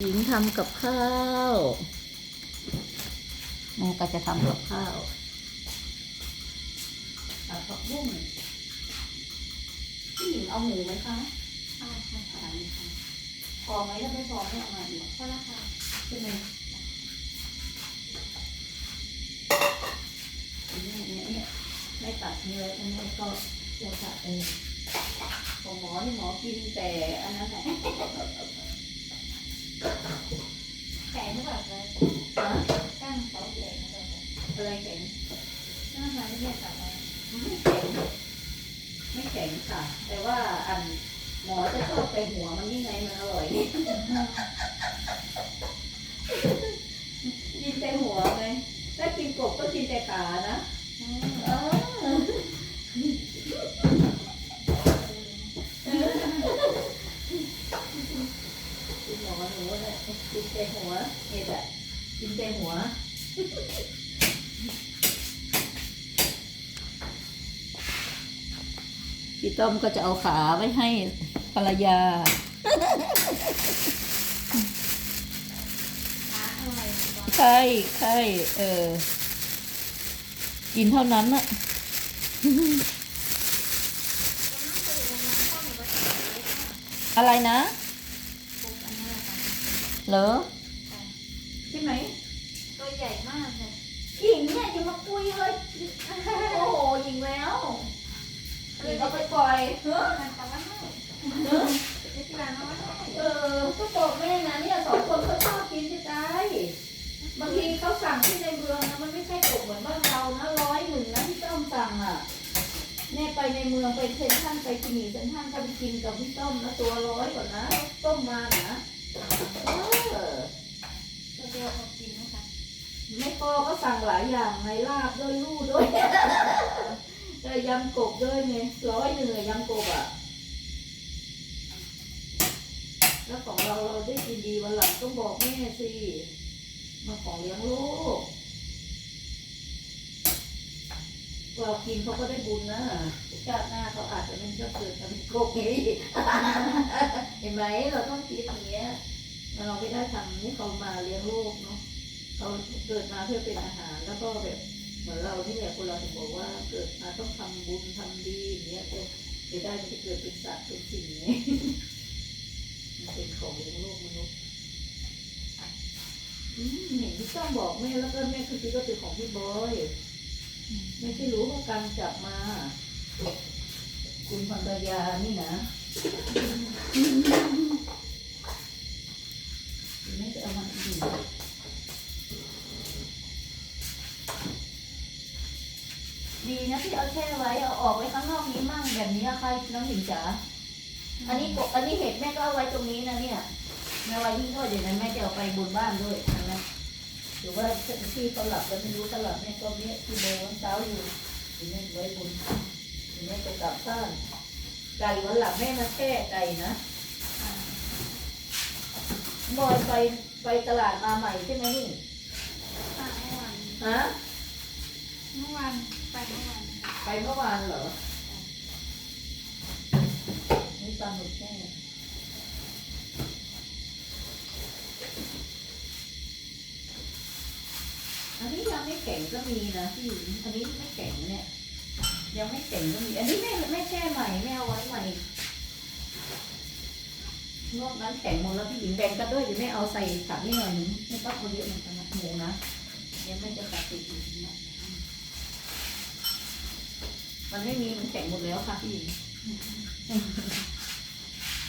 หญิงทำกับข้าวแม่ก็จะทำกับข้าวผัดผักบุ้งพี่หญิงเอาหมูไหมคะค่ะค่ะทานค่ะพอไหมถ้าไม่พอไม่เอามาอีกพอละค่ะใช่ไหมเนี่ยเนี่ยเนี่ยไม่ตัดเนื้ออันนี้ก็จะตัดเองของหมอนี่หมอกินแต่อันนั้นแหละ คะอะไรแข็งก้างมาไม่ได้ตัดอะไม่แข็งไม่แข็งค่ะ แต่ว่าอันหมอจะชอบไปหัวมันนี่ไงมันอร่อยกินแต่หัวไงถ้ากินกบก็กินแต่ขานะเออกินหมอหนูเนี่ยกินแต่หัวเห็ดอะกินแต่หัว พี่ต้อมก็จะเอาขาไว้ให้ภรรยาขาอร่อยกว่าใช่ใช่เออ กินเท่านั้นอะอะไรนะปุ๊บอันนี้แหละค่ะเหรอใช่ไหมตัวใหญ่มากเลย หญิงเนี่ยอย่ามาคุยเลยโอ้โหหญิงแล้วหญิงเอาไปปล่อยเฮ้อมันตะวันให้เจ๊ที่ร้านตะวันให้เออก็บอกแม่นะเนี่ยสองคนเขาชอบกินจะตายบางทีเขาสั่งที่ในเมืองนะมันไม่ใช่ตกเหมือนบ้านเรานะร้อยหนึ่งนะที่ต้อมสั่งอะแม่ไปในเมืองไปเซ็นทรัลไปกินหมี่เซ็นทรัลก็ไปกินกับพี่ต้อมนะตัวร้อยกว่านะต้มมานะเออ ตัวเดียวพอกินนะคะ ไม่ พ่อก็สั่งหลายอย่างไงลาบด้วยลู่ด้วยได้ยำกบด้วยไงร้อยหนึ่งยำกบอะ แล้วของเราเราได้กินดีวันหลังต้องบอกแม่สิมาของเลี้ยงลูกเรากินเขาก็ได้บุญนะชาติหน้าเขาอาจจะไม่ชอบเกิดทำโกกนี้เห็นไหมเราต้องคิดอย่างเงี้ยเราไม่ได้ทำให้เขามาเลี้ยงลูกเนาะ เขาเกิดมาเพื่อเป็นอาหารแล้วก็แบบเหมือนเราที่แหละคนเราถึงบอกว่าเกิดมาต้องทำบุญทำดีอย่างเงี้ยจะจะได้ไม่ได้เกิดเป็นสัตว์เป็นสิ่งนี้มันเป็นของเลี้ยงลูกมนุษย์อืมเห็นที่ต้องบอกแม่แล้วก็แม่คือคิดว่าเป็นของพี่บอยไม่ใช่รู้ว่าการจับมา คุณภรรยานี่นะ แช่ไว้เอาออกไว้ข้างนอกนี้มั่งแบบนี้อะใครน้องหญิงจ๋าอันนี้กบอันนี้เห็ดแม่ก็เอาไว้ตรงนี้นะเนี่ยแม่ไว้ที่ด้วยเดี๋ยวนั้นแม่จะเอาไปบนบ้านด้วยนะหรือว่าที่เขาหลับแล้วไม่รู้เขาหลับแม่ก็เนี่ยที่โมงเช้าอยู่เดี๋ยวแม่ไว้บนเดี๋ยวแม่จะกลับบ้านไก่วันหลังแม่มาแช่ไก่นะบอยไปไปตลาดมาใหม่ใช่ไหมนี่ป้าเมื่อวานฮะเมื่อวานไปเมื่อวาน ไปเมื่อวานเหรอ นี่ปลาหมึกแช่อันนี้ยังไม่แข็งก็มีนะพี่หญิงอันนี้ไม่แข็งเนี่ย ยังไม่แข็งก็มี อันนี้แม่แม่แช่ใหม่แม่เอาไว้ใหม่นอกนั้นแข็งหมดแล้วพี่หญิงแบ่งกันด้วยเดี๋ยวแม่เอาใส่ผักนิดหน่อยหนึงไม่ต้องเอาเยอะเหมือนกันนะหมูนะเดี๋ยวแม่จะตัดติดอีกนะ มันไม่มีมันแข็งหมดแล้วค่ะพี่หญิง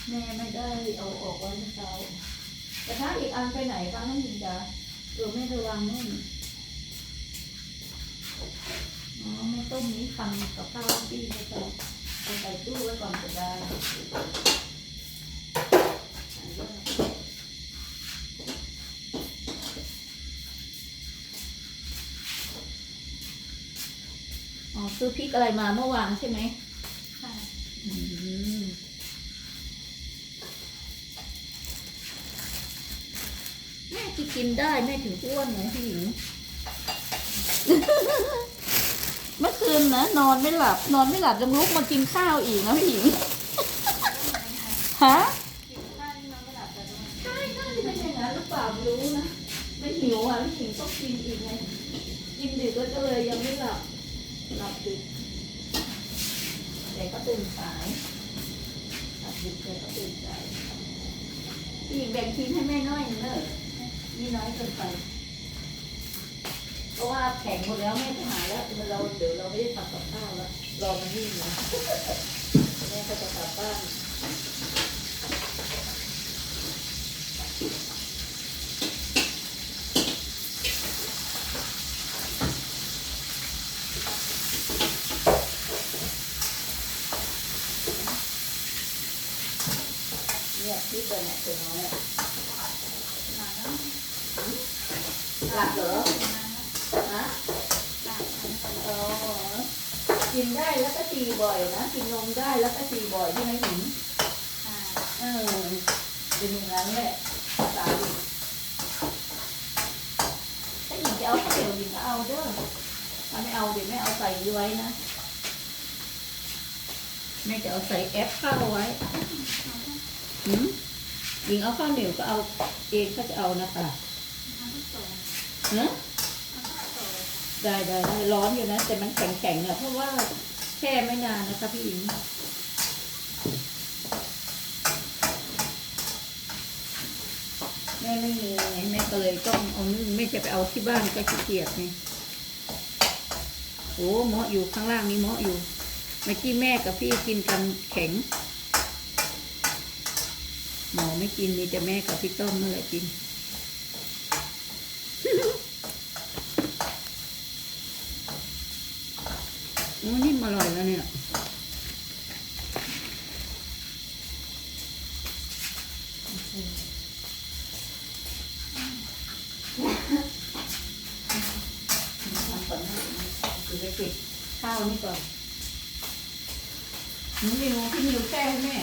แม่ไม่ได้เอาออกไว้เมื่อเช้าแต่ถ้าอีกอันไปไหนบ้างน้องหญิงจ๊ะเออแม่ระวังนู่นอ๋อแม่ต้มนี้ทำกับข้าวพี่ไม่ต้องเอาใส่ตู้ไว้ก่อนก็ได้ ซื้อพริกอะไรมาเมื่อวานใช่ไหมค่ะอืมแม่ที่กินได้แม่ถึงอ้วนนะพี่หญิง เมื่อคืนนะนอนไม่หลับ นอนไม่หลับยังลุกมากินข้าวอีกนะพี่หญิง ฮะกินข้าวนี่นอนไม่หลับแต่ด้วยใช่ใช่เป็นอย่างนั้นรือเปล่าไม่รู้นะ ไม่หิวอะแล้วหิวต้องกินอีกไง กินดึกก็เลยยังไม่หลับ หลับดึกแต่ก็ตื่นสายหลับดึกแต่ก็ตื่นสายพี่แบ่งชิ้นให้แม่น้อยหนึ่งเนอะนี่น้อยเกินไป เพราะว่าแข็งหมดแล้วแม่จะหาแล้วเราเดี๋ยวเราไม่ได้ทำกับข้าวแล้วรอมันนิ่งนะแม่ก็จะกลับบ้าน เนี่ย ที่เดินเนี่ยถึงน้อยหลับเหรอฮะหลับแล้วอ๋อกินได้แล้วก็ตีบ่อยนะกินนมได้แล้วก็ตีบ่อยใช่ไหมหญิงค่ะเออเป็นอย่างนั้นแหละสาวถ้าหญิงจะเอาข้าวเหนียวหญิงก็เอาเด้อถ้าไม่เอาเดี๋ยวไม่เอาใส่ไว้นะแม่จะเอาใส่แอปเข้าไว้หืม หญิงเอาข้าวเหนียวก็เอาเองก็จะเอานะคะเอาที่โตเนอะเอาที่โตได้ได้ได้ร้อนอยู่นะ แต่มันแข็งแข็งๆอะเพราะว่าแช่ไม่นานนะคะพี่หญิงแม่ไม่มีไงแม่ก็เลยต้องเอานึ่งไม่ใช่ไปเอาที่บ้านก็ขี้เกียจไงโอ้เหมาะอยู่ข้างล่างนี้เหมาะอยู่เมื่อกี้แม่กับพี่กินกันแข็ง หมอไม่กินมีแต่แม่กับพี่ต้มนั่นแหละกิน โอ้นี่มอร่อยแล้วเนี่ยทำก่อนนะคือไปปิดข้าวนี่ก่อนหนูมิวพี่มิวแช่ให้แม่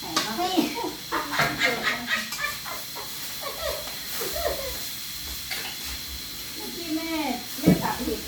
หอมมากเมื่อกี้แม่แม่ตักผิดแล้วแล้วหมอดูหมอจ้างแม่บอกถ้าไม่จามมันไม่อร่อยให้แม่เอาหอมนี่มาใช้ใช้หอมหัวเล็กเนียนแบบเนี้ยเพราะว่ามัน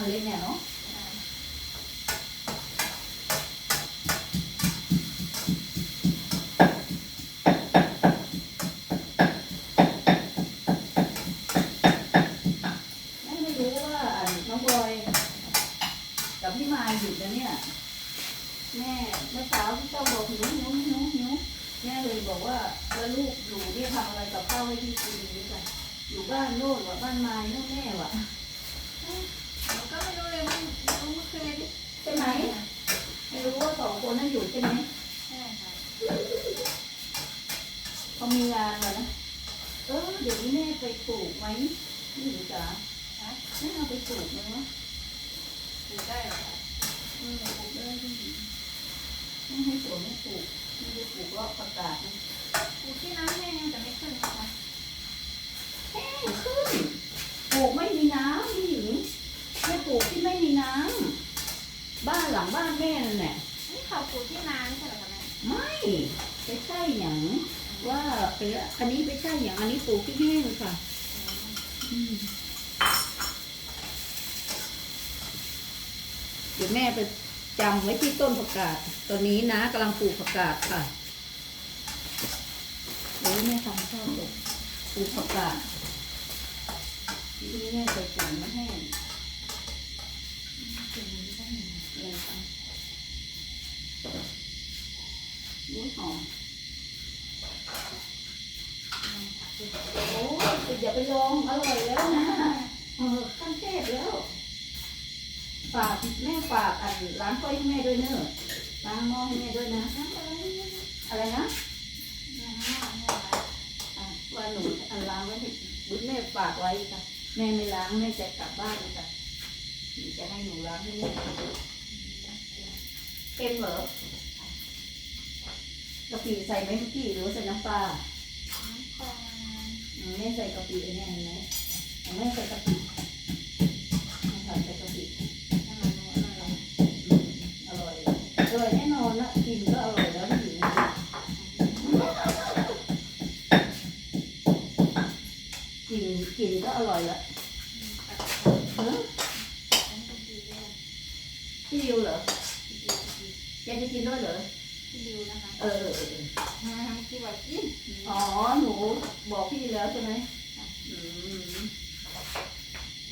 หอมนะอันเล็กเนี่ยเนาะค่ะแม่ไม่รู้ว่าอันน้องบอยกับพี่มายหยุดนะเนี่ยแม่เมื่อเช้าพี่เจ้าบอกหิวหิวหิวหิวแม่เลยบอกว่าแล้วลูกอยู่เนี่ยทำอะไรกับข้าวให้พี่กินดีกว่าอยู่บ้านโน่นว่ะบ้านไม้โน่นแม่ว่ะ ก็ไม่รู้เลยว่ารู้เมื่อคืนใช่ไหมไม่รู้ว่าสองคนนั้นอยู่ใช่ไหมใช่ค่ะเขามีงานเหรอนะเออเดี๋ยวนี้แม่ไปปลูกไหมนี่หนูจ๋าฮะแม่เอาไปปลูกไหมวะดูได้เหรอคะเออปลูกได้ที่ไหนแม่ให้สวนไม่ปลูกไม่ได้ปลูกรอบประกาศนะปลูกที่น้ำแห้งจะไม่ขึ้นนะคะ แห้งขึ้น ปลูกไม่มีน้ำพี่หญิงแม่ปลูกที่ไม่มีน้ำบ้านหลังบ้านแม่นั่นแหละ นี่เขาปลูกที่น้ำใช่เหรอคะแม่ ไม่ไปใช่หยัง ว่าเป็นอันนี้ไปใช่หยังอันนี้ปลูกที่แห้งค่ะเดี๋ยวแม่ไปจำไว้ที่ต้นผักกาดตอนนี้นะกำลังปลูกผักกาดค่ะเดี๋ยวแม่ทำข้าวตกปลูกผักกาดทีนี้แม่ใส่ปุ๋ยมาแห้งอะไรคะรู้หอม โอ้ยอย่าไปลองอร่อยแล้วนะเออขั้นเทพแล้วฝากแม่ฝากอันล้างถ้วยให้แม่ด้วยเนอะล้างหม้อให้แม่ด้วยนะอะไรนะไรนะน้ำอะไรอะว่าหนูอันล้างไว้ให้บุญแม่ฝากไว้ค่ะ แม่ไม่ล้างแม่จะกลับบ้านเลยจ้ะจะให้หนูล้างให้แม่เค็มเหรอกะปิใส่ไหมเมื่อกี้หรือใส่น้ำปลา อืมแม่ใส่กะปิเนี้ยเห็นไหมของแม่ใส่กะปิแม่ใส่กะปิน้ำมันนัวอร่อยอืมอร่อย อร่อยแน่นอนนะกินก็อร่อยแล้วหญิงกินกินก็อร่อยละเฮ้ยพี่ดิวเหรอแกจะกินด้วยเหรอพี่ดิวนะคะ เออเออเออที่ว่ากิน อ๋อ หนูบอกพี่แล้วใช่ไหมอืม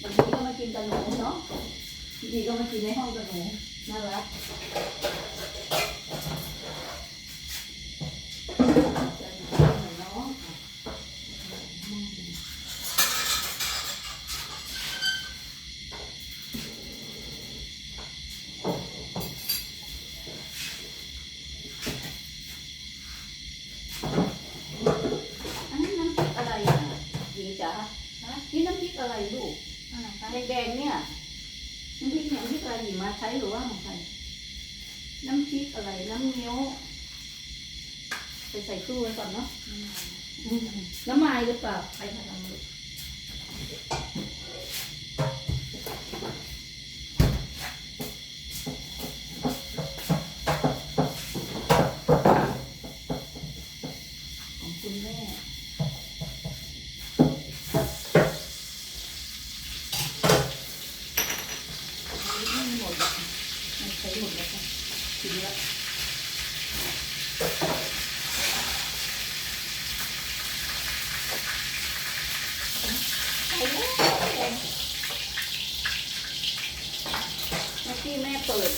บางทีก็มากินกับหนูเนาะบางทีก็มากินในห้องกับหนูน่ารัก ใส่ตู้ไว้ก่อนเนาะอืมน้ำมายหรือเปล่าใครมาทำลูก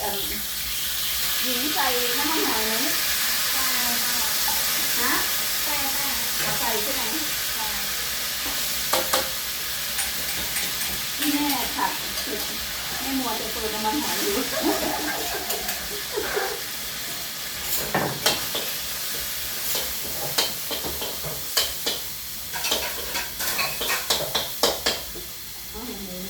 เปิดอันหญิงใส่น้ำมันหอยไหมใช่ค่ะฮะใช่ค่ะจะใส่ใช่ไหมใช่ที่แม่ขัดแม่มัวจะเปิดน้ำมันหอยอยู่เอาอย่างนี้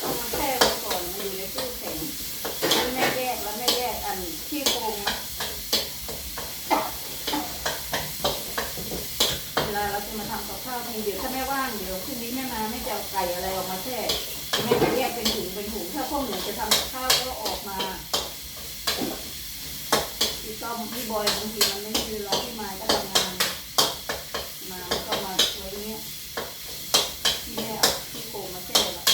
เอามาแช่ไว้ก่อนมันอยู่ในตู้แข็งแล้วแม่แยกแล้วแม่แยกอันที่โครงนะ เวลาเราจะมาทำกับข้าวนี่เดี๋ยวถ้าแม่ว่างเดี๋ยวคืนนี้แม่มาแม่จะเอาไก่อะไรออกมาแช่แม่จะแยกเป็นถุงเป็นถุงถ้าพวกหนูจะทำกับข้าวก็ออกมา พี่ต้อมพี่บอยบางทีมันไม่มีเวลาที่มาก็ทำงาน มาก็มาไว้เนี้ยที่แม่เอาที่โครงมาแช่ละ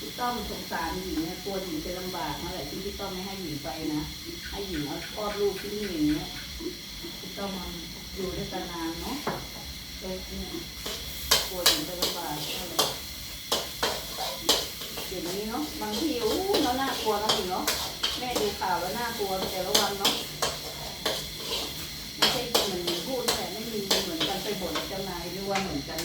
พี่ ต้อมสงสารหญิงเนี่ยกลัวหญิงจะลำบากเมื่อไหร่ที่พี่ต้อมไม่ให้หญิงไปนะให้หญิงเอาคลอดลูกที่นี่อย่างเงี้ยพี่ต้อมมันอยู่ด้วยกันนานเนาะเลยเนี่ยกลัวหญิงจะลำบากก็เลยอย่างนี้เนาะบางทีอู้เราน่ากลัวนะหญิงเนาะแม่ดูข่าวแล้วน่ากลัวแต่ละวันเนาะไม่ใช่เหมือนพูดแต่ไม่มีเหมือนกันไปบ่นเจ้านายหรือว่าเหมือนกัน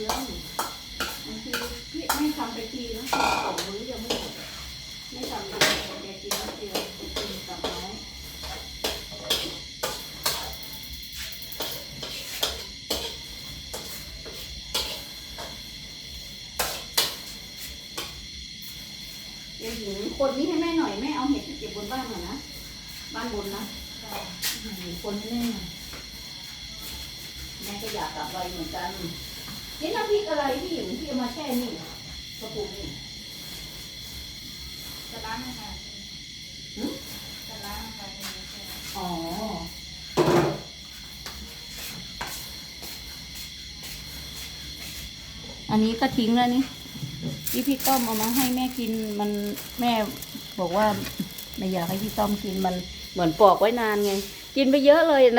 เยอะบางทีพี่ไม่ทำไปทีนะสองมื้อยังไม่หมดไม่ทำไปแกกินเดียวกินกับน้อเดี๋ยวหญิคนนี้ให้แม่หน่อยแม่เอาเห็ดเก็บบนบ้านหน่อยนะบ้านบนนะคนให้แม่ยแม่ก็อยากกลับไปเหมือนกัน นี่น้ำพริกอะไรพี่หญิงที่เอามาแช่นี่กระปุกนี่จะล้างนะคะหึจะล้างนะคะทีนี้ใช่ไหมอ๋อ อันนี้ก็ทิ้งแล้วนี่ที่พี่ต้อมเอามาให้แม่กินมันแม่บอกว่าไม่อยากให้พี่ต้อมกินมันเหมือนปอกไว้นานไง กินไปเยอะเลยนะ